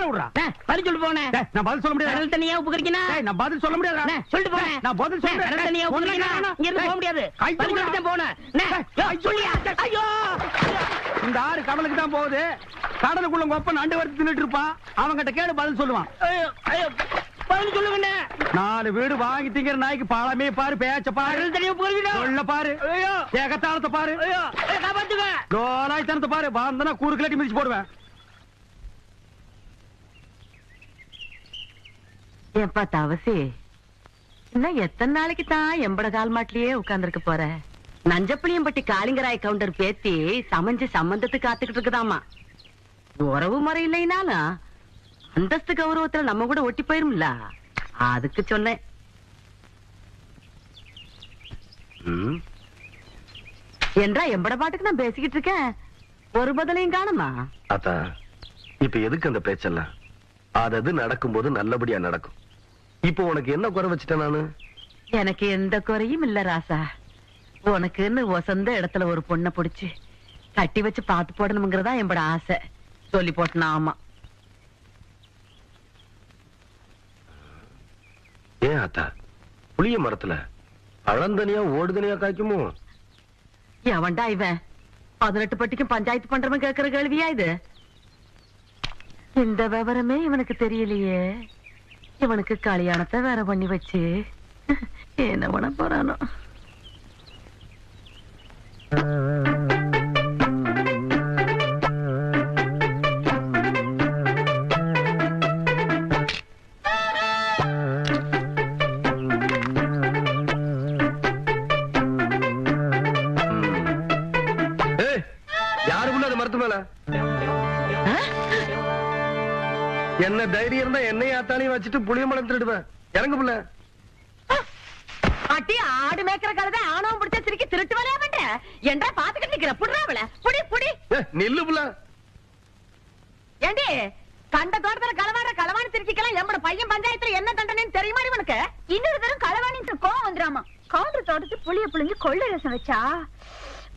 ஆள விடுறா? பதில் சொல்லு நான் பதில் சொல்ல முடியாது? கடல் தண்ணியா நான் பதில் சொல்ல முடியாது? சொல்லிட்டு போனேன் நான் பதில் சொல்றேன் கடல் தண்ணியா உப்பு கறிக்கினா இங்க இருந்து போக முடியாது. பதில். சொல்லிட்டு போனேன் சொல்லியா? ஐயோ! இந்த ஆறு கடலுக்கு தான் போகுது. கடலுக்குள்ள நண்டு வறுத்து தின்னுட்டு இருப்பான். அவன்கிட்ட கேடு பதில் சொல்லுவான். பதில் சொல்லுங்கண்ணே நாலு வீடு வாங்கி திங்கிற நாய்க்கு பழமே பாரு பேச்ச பாரு. சொல்ல பாரு. ஏகத்தாளத்தை பாரு. ஐயோ, காப்பாத்துங்க. லோலாய்த்தனத்தை பாரு. வந்தனா கூறு கிளட்டி மிதிச்சு போடுவேன். எப்பா தவசி இன்னும் எத்தனை நாளைக்கு தான் எம்பட கால் மாட்டிலேயே உட்கார்ந்திருக்க போற? நஞ்சப்புளியம்பட்டி காளிங்கராய் கவுண்டர் பேத்தி சமைஞ்சு சம்பந்தத்து காத்துக்கிட்டு இருக்குதாமா? உறவு முறை இல்லைனாலும் அந்தஸ்து கௌரவத்துல நம்ம கூட ஒட்டி போயிரும்ல? அதுக்கு சொன்னேன். என்றா எம்பட பாட்டுக்கு நான் பேசிக்கிட்டு இருக்கேன். ஒரு பதிலையும் காணுமா? அத்தா இப்ப எதுக்கு அந்த பேச்செல்லாம்? அது நடக்கும்போது நல்லபடியா நடக்கும். இப்போ உனக்கு என்ன குறை வச்சுட்டேன் நானு? எனக்கு எந்த குறையும் இல்ல ராசா. உனக்குன்னு வசந்த இடத்துல ஒரு பொண்ணை புடிச்சு கட்டி வச்சு பாத்து போடணுங்கிறதா என்னோட ஆசை. சொல்லி போட்டனா ஆமா. ஏன் அத்தா? புளிய மரத்துல பழந்தனியா ஓடுதனியா காய்க்குமோ? எவன்டா இவன்? பதினெட்டு பட்டிக்கும் பஞ்சாயத்து பண்றவன் கேக்குற கேள்வியா இது? இந்த விவரமே இவனுக்கு தெரியலையே. இவனுக்கு கல்யாணத்தை வேற பண்ணி வச்சு. என்ன பண்ண போறானோ? வச்சுட்டு புளிய மரம் திருடுவேன் இறங்கு புள்ள. அட்டி ஆடு மேய்க்கிற கழுதை ஆணவம் பிடிச்ச சிரிக்கி திருட்டு வேலையா பண்ற? என்றா பாத்துக்கிட்டு நிக்கிற? புடி புடி. நில்லு புள்ள. ஏண்டி கண்ட தோட்டத்துல களவாடுற களவாணி திருச்சிக்கலாம் எம்மட பையன் பஞ்சாயத்துல என்ன தண்டனைன்னு தெரியுமா இவனுக்கு இன்னொரு தரம் களவாணிட்டு கோவம் வந்துராமா கவுண்டர் தோட்டத்து புளிய புளிஞ்சு கொள்ளை ரசம் வச்சா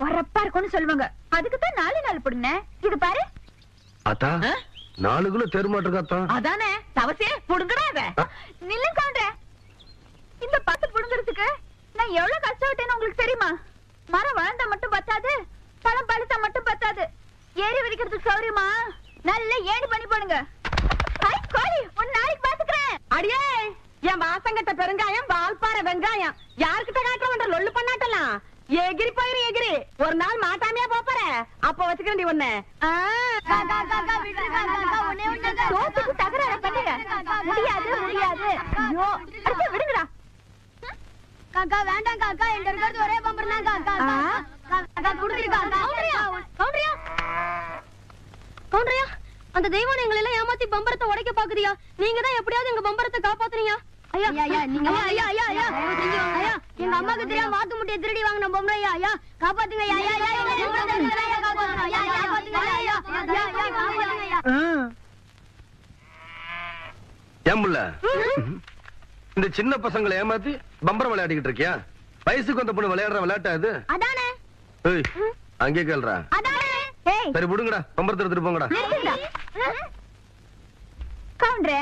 வரப்பா இருக்கும்னு சொல்லுவாங்க. அதுக்கு தான் நாலு நாள் புடுங்க இது பாரு. அத்தா ஆ? நாலு கிலோ தெருமாட்டிருக்கா அத்தா. அதானே தவசே புடுங்கடா அத? நில்லு கவுண்டர் இந்த பத்து புடுங்கிறதுக்கு நான் எவ்வளவு கஷ்டப்பட்டேன்னு உங்களுக்கு தெரியுமா? மரம் வளர்ந்தா மட்டும் பத்தாது பழம் பழுத்தா மட்டும் பத்தாது. ஏறி விரிக்கிறதுக்கு சௌரியமா நல்ல ஏணி பண்ணி போடுங்க. கோழி உன் நாளைக்கு பாத்துக்கிறேன். அடியே என் வாசங்கட்ட பெருங்காயம் வால்பாறை வெங்காயம். யாருக்கிட்ட காட்டுறவன்ற லொல்லு பண்ணாட்டலாம் எகிரி போயிரு எகிரி ஒரு நாள் மாட்டாமையா போப்பற அப்ப வச்சுக்கிறேன் ஒண்ணு சோத்துக்கு தகராறு பண்ணுங்க முடியாது முடியாது ஐயோ விடுங்கடா காக்கா வேண்டாம் காக்கா எங்க இருக்கிறது ஒரே பம்பர் தான் காக்கா? காக்கா கவுண்டரியா கவுண்டரியா அந்த தெய்வம் எங்களை எல்லாம் ஏமாத்தி பம்பரத்தை உடைக்க பாக்குறியா நீங்க தான் எப்படியாவது எங்க பம்பரத்தை காப்பாத்துறீங்க ஐயா ஐயா நீங்க ஐயா ஐயா ஐயா ஐயா எங்க அம்மாக்கு தெரியாம வாத்து முட்டையை திருடி வாங்கின பொம்பளை ஐயா ஐயா காப்பாத்துங்க ஐயா ஐயா ஐயா எங்க தெய்வத்தை நீங்க தான் காப்பாத்தணும். ஐயா ஐயா காப்பாத்துங்க ஐயா ஐயா ஐயா ஐயா காப்பாத்துங்க ஐயா ஏன் புள்ள இந்த சின்ன பசங்களை ஏமாத்தி பம்பரம் விளையாடிக்கிட்டு இருக்கியா வயசுக்கு வந்த பொண்ணு விளையாடுற விளையாட்டா இது அதானே ஏய் அங்கே கேள்றா அதானே சரி விடுங்கடா பம்பரத்தை எடுத்துட்டு போங்கடா. கவுண்டரே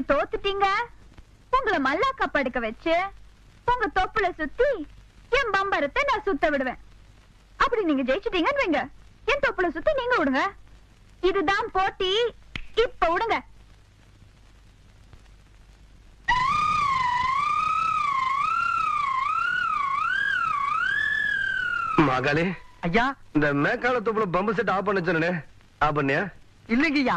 நீங்க தோத்துட்டீங்க? உங்களை மல்லாக்கா படுக்க வச்சு உங்க தொப்புல சுத்தி என் பம்பரத்தை நான் சுத்த விடுவேன். அப்படி நீங்க ஜெயிச்சிட்டீங்கன்னு வைங்க. என் தொப்புல சுத்தி நீங்க விடுங்க. இதுதான் போட்டி. இப்ப விடுங்க. மகளே ஐயா. இந்த மேக்கால தொப்புல பம்பு செட் ஆஃப் பண்ண சொன்னே ஆஃப் பண்ணியா? இல்லைங்கய்யா.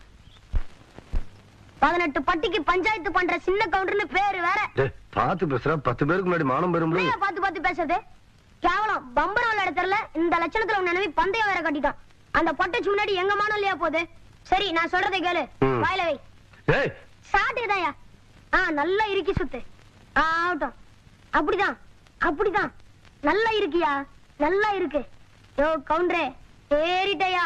பதினெட்டு பட்டிக்கு பஞ்சாயத்து பண்ற சின்ன கவுண்டர்னு பேரு வேற. பாத்து பேசுற பத்து பேருக்கு முன்னாடி மானம் பெறும் பாத்து பாத்து பேசுறது? கேவலம். பம்பரம் விளையாட தெரியல இந்த லட்சணத்துல உன் நினைவு பந்தயம் வேற கட்டிட்டான். அந்த பொட்டச்சு முன்னாடி எங்க மானம் இல்லையா போகுது? சரி நான் சொல்றதை கேளு. வாயில வை. சாட்டுதாயா ஆ நல்லா இறுக்கி சுத்து. ஆகட்டும். அப்படிதான். அப்படிதான். நல்லா இருக்கியா? நல்லா இருக்கு. யோ கவுண்டரே ஏறிட்டயா?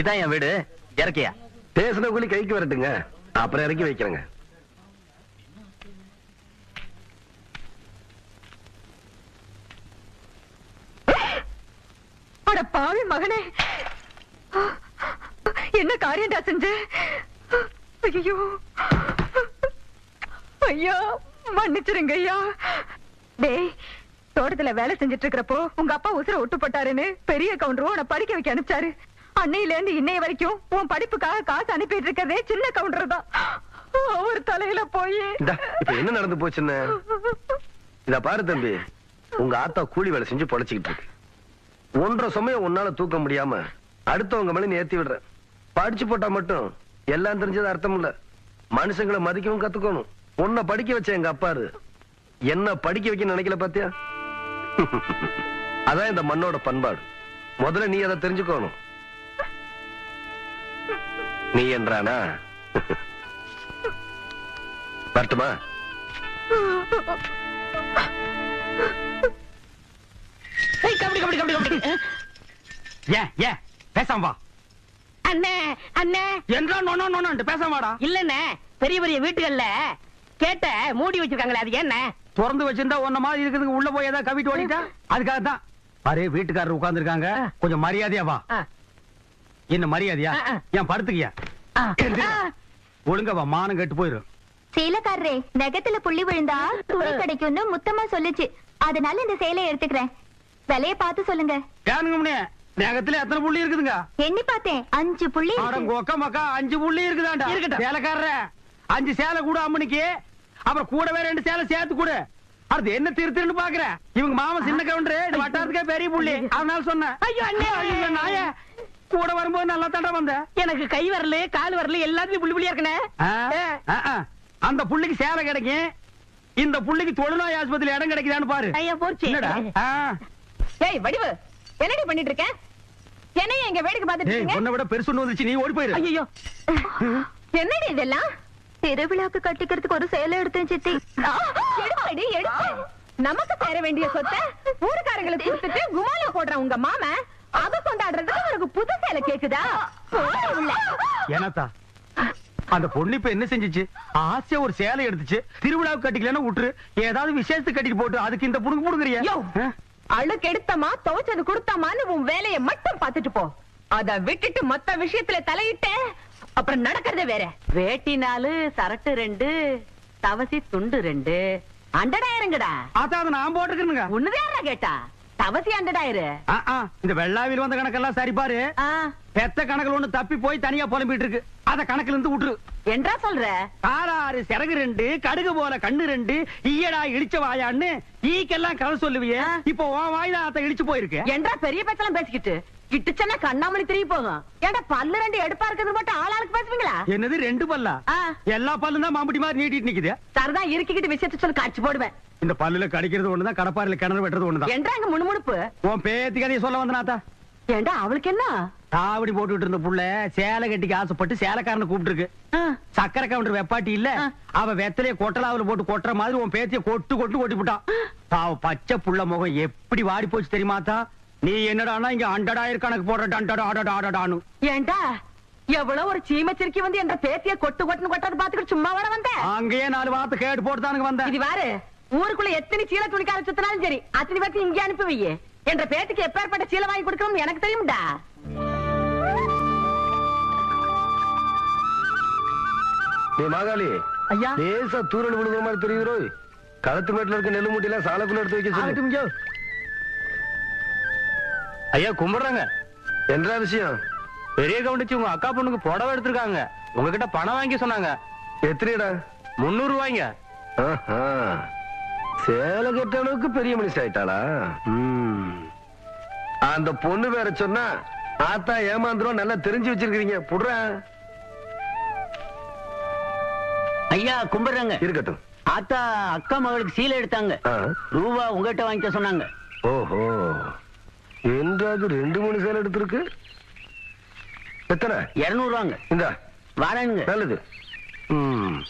இதான் என் வீடு. இறக்கியா? பேசின கூலி கைக்கு வரட்டுங்க. அப்புறம் இறக்கி வைக்கிறேங்க. அட பாவி மகனே. என்ன காரியம்டா செஞ்ச? ஐயோ ஐயா மன்னிச்சிருங்க ஐயா. டேய் தோட்டத்துல வேலை செஞ்சுட்டு இருக்கிறப்போ உங்க அப்பா உசுர விட்டு போட்டாருன்னு பெரிய கவுண்டரும் உன்னை படிக்க வைக்க அனுப்பிச்சாரு. அன்னையில இருந்து இன்னைய வரைக்கும் உன் படிப்புக்காக காசு அனுப்பிட்டு இருக்கிறதே சின்ன கவுண்டர் தான். அவர் தலையில போய். இப்ப என்ன நடந்து போச்சுன்னு? இத பாரு தம்பி உங்க ஆத்தா கூலி வேலை செஞ்சு பொழைச்சுக்கிட்டு இருக்கு. ஒன்றரை சமயம் உன்னால தூக்க முடியாம அடுத்தவங்க மேல ஏத்தி விடுற. படிச்சு போட்டா மட்டும் எல்லாம் தெரிஞ்சது அர்த்தம் இல்ல. மனுஷங்களை மதிக்கவும் கத்துக்கணும். உன்னை படிக்க வச்ச எங்க அப்பாரு என்ன படிக்க வைக்க நினைக்கல பாத்தியா? அதான் இந்த மண்ணோட பண்பாடு. முதல்ல நீ அதை தெரிஞ்சுக்கணும். நீ என்றானா? வரட்டுமா? ஏய், கபடி கபடி கபடி கபடி. ஏன் ஏன் பேசாம வா. அண்ணே அண்ணே. என்றா நோனோ நோனோன்ட்டு பேசாம வாடா. இல்லண்ணே பெரிய பெரிய வீட்டுகள்ல கேட்ட மூடி வச்சிருக்காங்களே அது என்ன? திறந்து வச்சிருந்தா உன்ன மாதிரி இருக்குதுங்க உள்ள போய் ஏதாவது கவிட்டு ஓடிட்டா? அதுக்காக தான் பாரு வீட்டுக்காரர் உட்கார்ந்திருக்காங்க. கொஞ்சம் மரியாதையா வா. என்ன மரியாதையா. ஏன் படுத்துக்கியா? ஆ. ஒழுங்கா வா மானம் கெட்டு போயிரும் சேலக்காரரே நகத்துல புள்ளி விழுந்தா துணி கிடைக்கும்னு முத்தமா சொல்லுச்சு. அதனால இந்த சேலையை எடுத்துக்கிறேன். விலைய பார்த்து சொல்லுங்க. நேகத்துல எத்தனை புள்ளி இருக்குதுங்க? எண்ணி பார்த்தேன். அஞ்சு புள்ளி கொக்க மக்கா அஞ்சு புள்ளி இருக்குதாண்டா? இருக்கட்டும். சேலைக்காரர அஞ்சு சேலை கூட அம்மனுக்கு. அப்புறம் கூடவே ரெண்டு சேலை சேர்த்து கூட. அடுத்து என்ன திருத்துன்னு பாக்குற இவங்க மாமன் சின்ன கவுண்டரு வட்டாரத்துக்கே பெரிய புள்ளி. அதனால சொன்னேன். ஐயோ, அண்ணே. ஐயோ, நாயே. கூட வரும்போது நல்லா தாண்டா வந்த. எனக்கு கை வரல கால் வரல எல்லாத்துலயும் புள்ளி புள்ளியா இருக்கனே. அந்த புள்ளிக்கு சேலை கிடைக்கும். இந்த புள்ளிக்கு தொழுநோய் ஆஸ்பத்திரி இடம் கிடைக்குதான்னு பாரு. ஐயா போச்சு. ஏய் வடிவு என்னடி பண்ணிட்டு இருக்க என்னைய எங்க வேடிக்கை பார்த்துட்டு இருக்கீங்க? உன்னை விட பெருசு ஒண்ணு வந்துச்சு நீ ஓடி போயிரு. ஐயோ என்னடி இதெல்லாம்? திருவிழாக்கு கட்டிக்கிறதுக்கு ஒரு சேலை எடுத்தேன் சித்தி. எடுப்படி எடுப்பு நமக்கு சேர வேண்டிய சொத்தை ஊருக்காரங்களுக்கு கொடுத்துட்டு குமால போடுற உங்க மாம அத கொண்டாடுறதுக்கு உனக்கு புது சேலை கேக்குதா. ஏனாத்தா அந்த பொண்ணு இப்ப என்ன செஞ்சுச்சு? ஆசையா ஒரு சேலை எடுத்துச்சு. திருவிழாவுக்கு கட்டிக்கலன்னா விட்டுரு ஏதாவது விசேஷத்துக்கு கட்டிட்டு போட்டு அதுக்கு இந்த புடுங்க புடுங்குறியா யோ, அழுக்கு எடுத்தமா துவைச்சது கொடுத்தமான்னு உன் வேலைய மட்டும் பார்த்துட்டு போ. அத விட்டுட்டு மத்த விஷயத்துல தலையிட்ட அப்புறம் நடக்கிறதே வேற. வேட்டி நாலு சரட்டு ரெண்டு தவசி துண்டு ரெண்டு. அண்டடாயிரங்கடா. அதான் அதை நான் போட்டுக்கிறேனுங்க ஒண்ணுதான் கேட்டா? தவசி அண்டடாயிரு. இந்த வெள்ளாவில் வந்த கணக்கெல்லாம் சரி பாரு பெத்த கணக்குல ஒண்ணு தப்பி போய் தனியா புலம்பிட்டு இருக்கு அத கணக்குல இருந்து விட்டுரு. என்றா சொல்ற? காராறு சிறகு ரெண்டு கடுகு போல கண்ணு ரெண்டு ஈயடா இடிச்ச வாயான்னு ஈக்கெல்லாம் கதை சொல்லுவியே. இப்போ உன் வாய் தான் அத்தை இடிச்சு போயிருக்கு. என்றா பெரிய பேச்செல்லாம் பேசிக்கிட்டு. கிட்டுச்சன்னா கண்ணாமணி திரும்பி போகும். ஏன்டா பல்லு ரெண்டு எடுப்பா இருக்கிறது மட்டும் ஆளாளுக்கு பேசுவீங்களா? என்னது ரெண்டு பல்லா. எல்லா பல்லும் தான் மாம்பட்டி மாதிரி நீட்டிட்டு நிக்குது. சரிதான் இருக்கிக்கிட்டு விஷயத்த சொல்லி காட்சி போடுவேன். இந்த பல்லுல கடிக்கிறது ஒண்ணுதான் கடப்பாரில கிணறு வெட்டுறது ஒண்ணுதான். என்றா அங்க முணுமுணுப்பு? உன் பேத்தி கதையை சொல்ல வந்தனாத்தா ஏண்டா அவளுக்கு என்ன? தாவடி போட்டுட்டு இருந்த புள்ள சேலை கட்டிக்கு ஆசைப்பட்டு சேலைக்காரனை கூப்பிட்டு இருக்கு சக்கரை கவுண்டர் வெப்பாட்டி இல்ல. அவ வெத்தலைய கொட்டலாவுல போட்டு கொட்டுற மாதிரி உன் பேத்திய கொட்டு கொட்டு கொட்டி விட்டான் பாவ பச்சை புள்ள முகம் எப்படி வாடி போச்சு தெரியுமாத்தா நீ என்னடானா இங்க அண்டடாயிரம் கணக்கு போடுற டண்டடா அடடா அடடான்னு ஏண்டா எவ்வளவு ஒரு சீமச்சிருக்கி வந்து என்ற பேத்திய கொட்டு கொட்டுன்னு கொட்டாது பாத்துக்கிட்டு சும்மா வர வந்த? அங்கேயே நாலு வார்த்தை கேட்டு போட்டுதானுங்க வந்தேன் இது வாரு. ஊருக்குள்ள எத்தனை சீல துணிக்கார சுத்தினாலும் சரி அத்தனை பேர்த்து இங்கே அனுப்பி வையே என்ற பேத்துக்கு எப்பேற்பட்ட சீலை வாங்கி கொடுக்கணும்னு எனக்கு தெரியும்டா. மாகாளி. ஐயா. லேசா தூரல் விழுகிற மாதிரி தெரியுறோ களத்து மேட்டுல இருக்க நெல்லு மூட்டையில சாலக்குள்ள எடுத்து வைக்க சொல்லு. ஐயா. ஐயா கும்பிடுறாங்க. என்ன விஷயம்? பெரிய கவுண்டிச்சு உங்க அக்கா பொண்ணுக்கு புடவை எடுத்திருக்காங்க. உங்ககிட்ட பணம் வாங்கி சொன்னாங்க. எத்தனைடா? முன்னூறு ரூபாய்ங்க. ஆஹா. சேலை கட்ட அளவுக்கு பெரிய மனுஷன் ஆயிட்டாளா ம். அந்த பொண்ணு வேற சொன்னா ஆத்தா ஏமாந்துரும் நல்லா தெரிஞ்சு வச்சிருக்கீங்க புடுற. ஐயா கும்பிடுறாங்க. இருக்கட்டும். ஆத்தா அக்கா மகளுக்கு சீலை எடுத்தாங்க. ரூபா உங்ககிட்ட வாங்கிக்க சொன்னாங்க. ஓஹோ. என்றாவது ரெண்டு மூணு சேலை எடுத்திருக்கு? எத்தனை? இருநூறு ரூபாங்க இந்த. வரேனுங்க. நல்லது. ம்.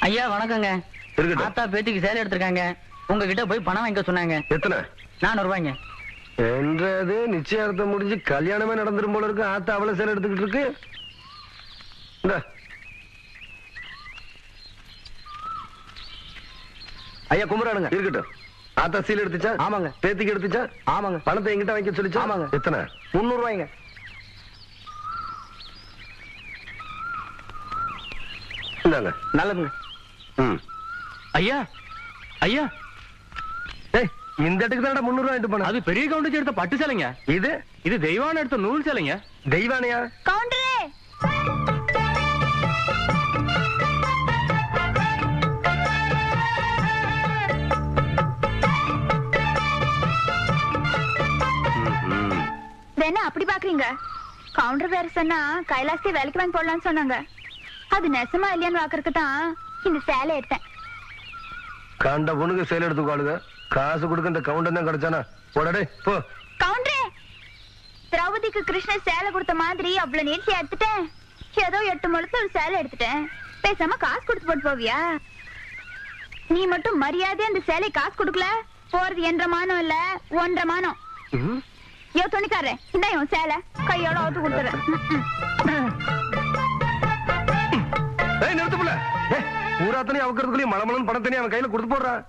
ஐயா வணக்கங்க. ஆத்தா பேத்திக்கு சேலை எடுத்திருக்காங்க. உங்ககிட்ட போய் பணம் வாங்கிக்க சொன்னாங்க. எத்தனை? நானூறு ரூபாய்ங்க என்றது நிச்சயார்த்தம் முடிஞ்சு கல்யாணமே நடந்துரும் போல இருக்கு. ஆத்தா அவளை சேலை எடுத்துக்கிட்டு இருக்கு. இந்தா. ஐயா கும்புறானுங்க இருக்கட்டும். ஆத்தா சீல் எடுத்துச்சா? ஆமாங்க. பேத்திக்கு எடுத்துச்சா? ஆமாங்க. பணத்தை எங்கிட்ட வாங்கி சொல்லிச்சா? ஆமாங்க. எத்தனை? முன்னூறு ரூபாய்ங்க இந்தாங்க. நல்லதுங்க. ம். ஐயா ஐயா. ஏய் இந்த இடத்துக்கு தான் முன்னூறு ரூபாய் போன அது பெரிய கவுண்டர் எடுத்த பட்டு சேலைங்க. இது? இது தெய்வான எடுத்த நூல் சேலைங்க. தெய்வானையா? கவுண்டரே! என்ன அப்படி பாக்குறீங்க. கவுண்டர் வேற சொன்னா கைலாசி வேலைக்கு வாங்கி போடலாம்னு சொன்னாங்க. அது நெசமா இல்லையான்னு பாக்குறதுக்கு தான் இந்த சேலை எடுத்தேன். கண்ட பொண்ணுக்கு சேலை எடுத்துக்காளுங்க. காசு கொடுக்க இந்த கவுண்டர் தான் கிடைச்சானா? போடடே போ. கவுண்டரே திரௌபதிக்கு கிருஷ்ணர் சேலை கொடுத்த மாதிரி அவ்வளவு நீட்சி எடுத்துட்டேன். ஏதோ எட்டு முழுத்து ஒரு சேலை எடுத்துட்டேன். பேசாம காசு கொடுத்து போட்டு போவியா? நீ மட்டும் மரியாதையா அந்த சேலை காசு கொடுக்கல? போறது என்ற மானம் இல்ல ஒன்றரை மானம். யோ துணிக்காரே இந்த சேலை. கையோட அவுத்து கொடுத்துறேன் பூராத்தனையும் அவக்கிறதுக்குள்ளேயும் மலமலன் பணத்தனையும் அவன் கையில கொடுத்து போடுறான்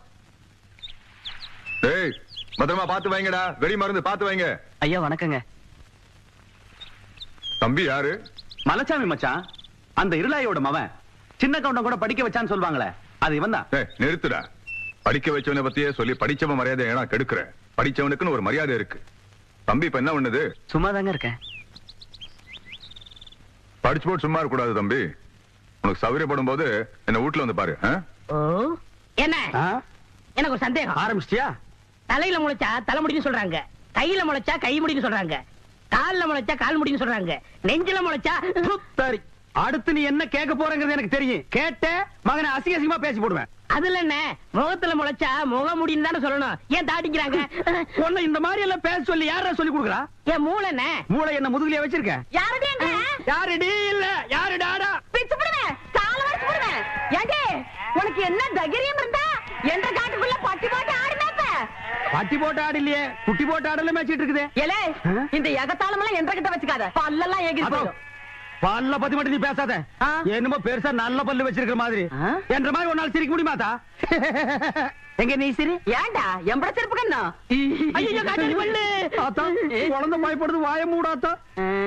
டேய் பத்திரமா பாத்து வைங்கடா. வெடி மருந்து பாத்து வைங்க. ஐயா வணக்கங்க. தம்பி யாரு? மலைச்சாமி மச்சான். அந்த இருளாயோட மவன். சின்ன கவுண்டம் கூட படிக்க வச்சான்னு சொல்லுவாங்களே அது இவன் தான் நிறுத்துடா. படிக்க வச்சவனை பத்தியே சொல்லி படிச்சவன் மரியாதை ஏன்னா கெடுக்கிற? படிச்சவனுக்குன்னு ஒரு மரியாதை இருக்கு. தம்பி இப்ப என்ன பண்ணுது? சும்மா தாங்க இருக்கேன். படிச்சு போட்டு சும்மா இருக்க கூடாது தம்பி. உனக்கு சௌகரியப்படும் போது என்ன வீட்டுல வந்து பாரு என்ன? எனக்கு ஒரு சந்தேகம். ஆரம்பிச்சிட்டியா? தலையில முளைச்சா தலைமுடின்னு சொல்றாங்க. கையில முளைச்சா கை முடின்னு சொல்றாங்க. கால்ல முளைச்சா கால் முடின்னு சொல்றாங்க. நெஞ்சில முளைச்சா சரி அடுத்து நீ என்ன கேட்க போறங்கிறது எனக்கு தெரியும். கேட்ட மகனை அசிங்க அசிங்கமா பேசி போடுவேன். அதுல என்ன? முகத்துல முளைச்சா முக முடின்னு தானே சொல்லணும். ஏன் தாட்டிக்கிறாங்க? உன்னை இந்த மாதிரி எல்லாம் பேச சொல்லி யாரா சொல்லி கொடுக்குறா? என் மூளை என்ன? மூளை என்ன முதுகுலயே வச்சிருக்க? யாருடைய யாருடி? இல்ல யாரு டாடா பிச்சு போடுவேன் கால வரைச்சு போடுவேன் ஏண்டே உனக்கு என்ன தைரியம் இருந்தா என்ற காட்டுக்குள்ள பட்டி போட்டு ஆடுனாப்ப பட்டி போட்டு ஆடு இல்லையே குட்டி போட்டு ஆடல மேய்ச்சிட்டு இருக்குது. ஏலே இந்த எகத்தாளம் எல்லாம் என்ற கிட்ட வச்சுக்காத. பல்லெல்லாம் ஏகி அதோ, பல்ல பத்தி மட்டும் நீ பேசாத. என்னமோ பெருசா நல்ல பல்லு வச்சிருக்கிற மாதிரி? என்ற மாதிரி ஒரு நாள் சிரிக்க முடியுமாத்தா எங்க நீ சிரி? ஏண்டா எம்பட செருப்பு கண்ணா? ஐயோ காட்டாடி பல்லு. ஆத்தா குழந்தை பயப்படுது வாய மூடாத்தா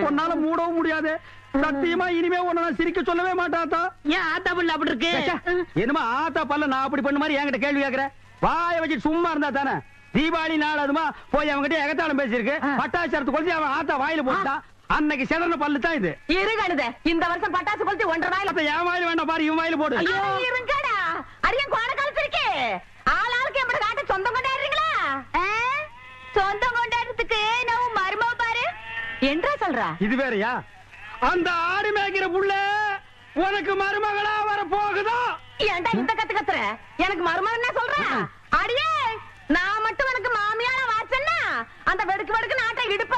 உன்னால மூடவும் முடியாது. சத்தியமா இனிமே உன்னை நான் சிரிக்க சொல்லவே மாட்டாத்தா ஏன் ஆத்தா பல்லு அப்படி இருக்கு? என்னமா ஆத்தா பல்ல நான் அப்படி பண்ண மாதிரி என்கிட்ட கேள்வி கேக்குற? வாய வச்சு சும்மா இருந்தா தானே? தீபாவளி நாள் அதுமா போய் அவன்கிட்ட எகத்தாளம் பேசியிருக்கு. பட்டாசரத்து கொளுத்தி அவன் ஆத்தா வாயில போட்டான் அன்னைக்கு செதறன பல்லு தான் இது. இருகணுத இந்த வருஷம் பட்டாசு கொளுத்தி ஒன்றரை நாயில அப்ப என் வாயில வேண்டாம் பாரு இவன் வாயில போடு. ஐயோ. இருங்கடா. அரியன் கோண காலத்திருக்கே ஆள் ஆளுக்கு எம்பட காட்ட சொந்தம் கொண்டாடுறீங்களா? சொந்தம் கொண்டாடுறதுக்கு நான் மருமவ பாரு. என்றா சொல்றா? இது வேறயா? அந்த ஆடு மேய்க்கிற புள்ள உனக்கு மருமகளா வர போகுதோ? ஏன்டா இந்த கத்து கத்துற? எனக்கு மருமகன் என்ன சொல்ற. அடியே நான் மட்டும் உனக்கு மாமியார வாச்சன்னா அந்த வெடுக்கு வெடுக்கு நாட்டை இடுப்ப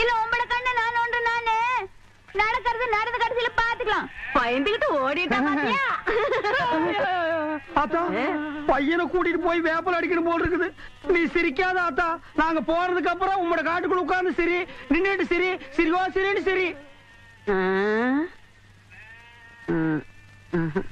இல்ல உம்பட கண்ணு நான் நோண்டு நானு. நடக்கிறது நடந்த கடைசியில பாத்துக்கலாம். பயந்துகிட்டு ஓடிட்டா பாத்தியா? ஆத்தா பையனை கூட்டிட்டு போய் வேப்பல் அடிக்கணும் போல் இருக்குது. நீ சிரிக்காத ஆத்தா. நாங்க போறதுக்கு அப்புறம் உங்களோட காட்டுக்குள்ள உட்கார்ந்து சிரி. நின்னுட்டு சிரி. சிரிவா சிரின்னு சிரி. ஆ? ம்ஹும்.